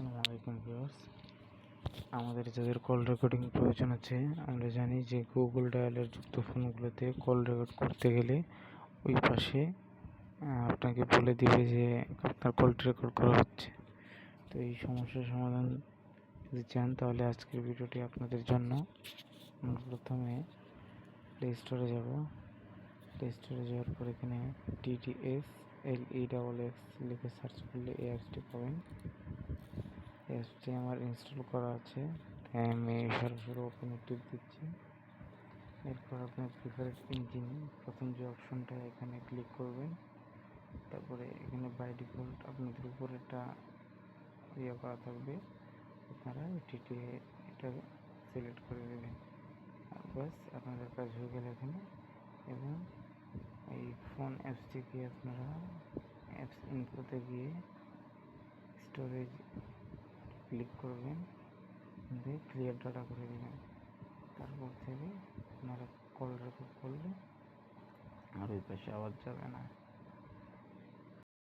আসসালামু আলাইকুম আমাদের যাদের কল রেকর্ডিং প্রয়োজন আছে। আমরা জানি যে গুগল ডায়ালের যুক্ত ফোনগুলোতে কল রেকর্ড করতে গেলে ওই পাশে আপনাকে বলে দিবে যে আপনার কলটি রেকর্ড করা হচ্ছে। তো এই সমস্যার সমাধান যদি চান, তাহলে আজকের ভিডিওটি আপনাদের জন্য। আমরা প্রথমে প্লে স্টোরে যাব। প্লে স্টোরে যাওয়ার পর এখানে TTS L E double X লিখে সার্চ করলে এই পাবেন। অ্যাপসটি আমার ইনস্টল করা আছে। তাই আমি সরাসরি ওপেনে টিপ দিচ্ছি। এরপর আপনার প্রিফারেড ইঞ্জিন প্রথম যে অপশনটা এখানে ক্লিক করবেন। তারপরে এখানে বাই ডিফল্ট আপনাদের উপর একটা ইয়ে করা থাকবে। আপনারা টিটি এটা সিলেক্ট করে দেবেন ব্যাস, আপনাদের কাজ হয়ে গেল এখানে। এবং এই ফোন অ্যাপস থেকে আপনারা অ্যাপস ইনফোতে গিয়ে স্টোরেজ ক্লিক করবেন, দিয়ে ক্লিয়ার ডাটা করে দেবেন। তারপর থেকে আপনারা কল রেকর্ড করলে আর ওই পাশে আওয়াজ যাবে না।